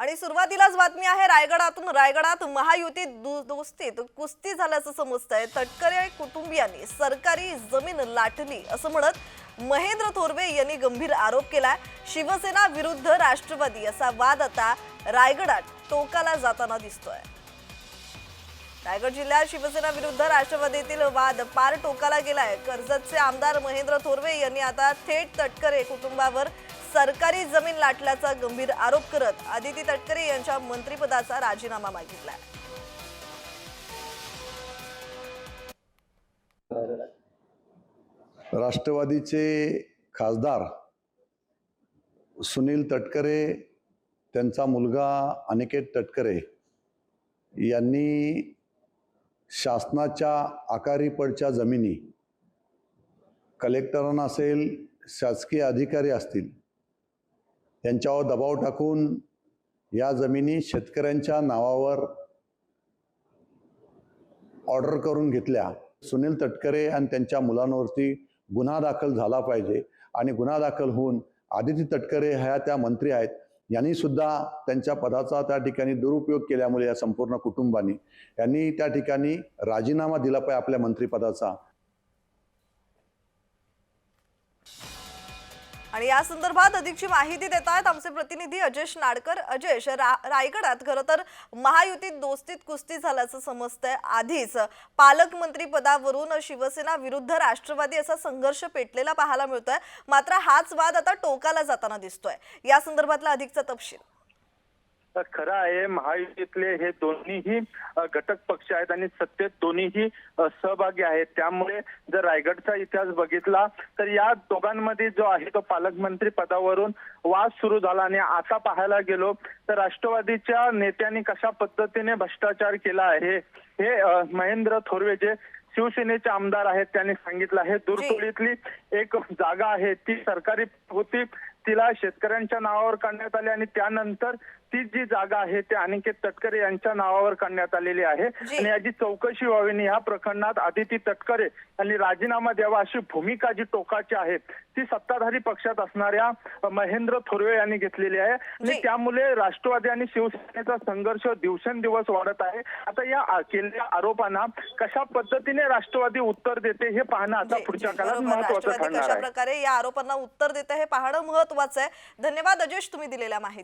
आणि सुरुवातीलाच बातमी आहे रायगडातून रायगडात महायुतीत दु- दोस्तीत कुस्ती झाल्याचं समजतंय. तटकरे कुटुंबियांनी सरकारी जमीन लाटली असं म्हणत महेंद्र थोरवे यांनी गंभीर आरोप केलाय. शिवसेना विरुद्ध राष्ट्रवादी असा वाद आता रायगडात टोकाला जाताना दिसतोय. रायगड जिल्ह्यात शिवसेना विरुद्ध राष्ट्रवादीतील वाद पार टोकाला गेलाय. कर्जतचे आमदार महेंद्र थोरवे यांनी आता थेट तटकरे कुटुंबावर सरकारी जमीन लाटल्याचा गंभीर आरोप करत आदिती तटकरे यांच्या मंत्रिपदाचा राजीनामा मागितला राष्ट्रवादीचे खासदार सुनील तटकरे त्यांचा मुलगा अनिकेत तटकरे यांनी शासनाच्या आकारीपडच्या जमिनी कलेक्टरांना असेल शासकीय अधिकारी असतील त्यांच्यावर दबाव टाकून या जमिनी शेतकऱ्यांच्या नावावर ऑर्डर करून घेतल्या. सुनील तटकरे आणि त्यांच्या मुलांवरती गुन्हा दाखल झाला पाहिजे आणि गुन्हा दाखल होऊन आदिती तटकरे ह्या त्या मंत्री आहेत. यांनी सुद्धा त्यांच्या पदाचा त्या ठिकाणी दुरुपयोग केल्यामुळे या संपूर्ण कुटुंबाने यांनी त्या ठिकाणी राजीनामा दिला पाहिजे आपल्या मंत्रिपदाचा आणि या संदर्भात अधिकची माहिती देत आहेत आमचे प्रतिनिधी अजेश नाडकर. अजेश रा, रायगडात खरं तर महायुतीत दोस्तीत कुस्ती झाल्याचं समजतंय. आधीच पालकमंत्री पदावरून शिवसेना विरुद्ध राष्ट्रवादी असा संघर्ष पेटलेला पाहायला मिळतोय. मात्र हाच वाद आता टोकाला जाताना दिसतोय. या संदर्भातला अधिकचा तपशील. खरं आहे महायुतीतले हे दोन्हीही घटक पक्ष आहेत आणि सत्तेत दोन्हीही सहभागी आहेत. त्यामुळे जर रायगडचा इतिहास बघितला तर या दोघांमध्ये जो आहे तो पालकमंत्री पदावरून वाद सुरू झाला आणि आता पाहायला गेलो तर राष्ट्रवादीच्या नेत्यांनी कशा पद्धतीने भ्रष्टाचार केला आहे हे महेंद्र थोरवे जे शिवसेनेचे आमदार आहेत त्यांनी सांगितलं आहे. दूरतोडीतली एक जागा आहे ती सरकारी होती तिला शेतकऱ्यांच्या नावावर काढण्यात आली आणि त्यानंतर ती जी जागा आहे ते अनिकेत तटकरे यांच्या नावावर काढण्यात आलेली आहे. आणि याची चौकशी व्हावी आणि या प्रकरणात आदिती तटकरे यांनी राजीनामा द्यावा अशी भूमिका जी टोकाची आहे ती सत्ताधारी पक्षात असणाऱ्या महेंद्र थोरवे यांनी घेतलेली आहे. आणि. त्यामुळे राष्ट्रवादी आणि शिवसेनेचा संघर्ष दिवसेंदिवस वाढत आहे. आता या केलेल्या आरोपांना कशा पद्धतीने राष्ट्रवादी उत्तर देते हे पाहणं आता पुढच्या काळात. महत्वाचं ठरणार कशा आहे. प्रकारे या आरोपांना उत्तर देतं हे पाहणं महत्वाचं आहे. धन्यवाद अजेश तुम्ही दिलेल्या माहिती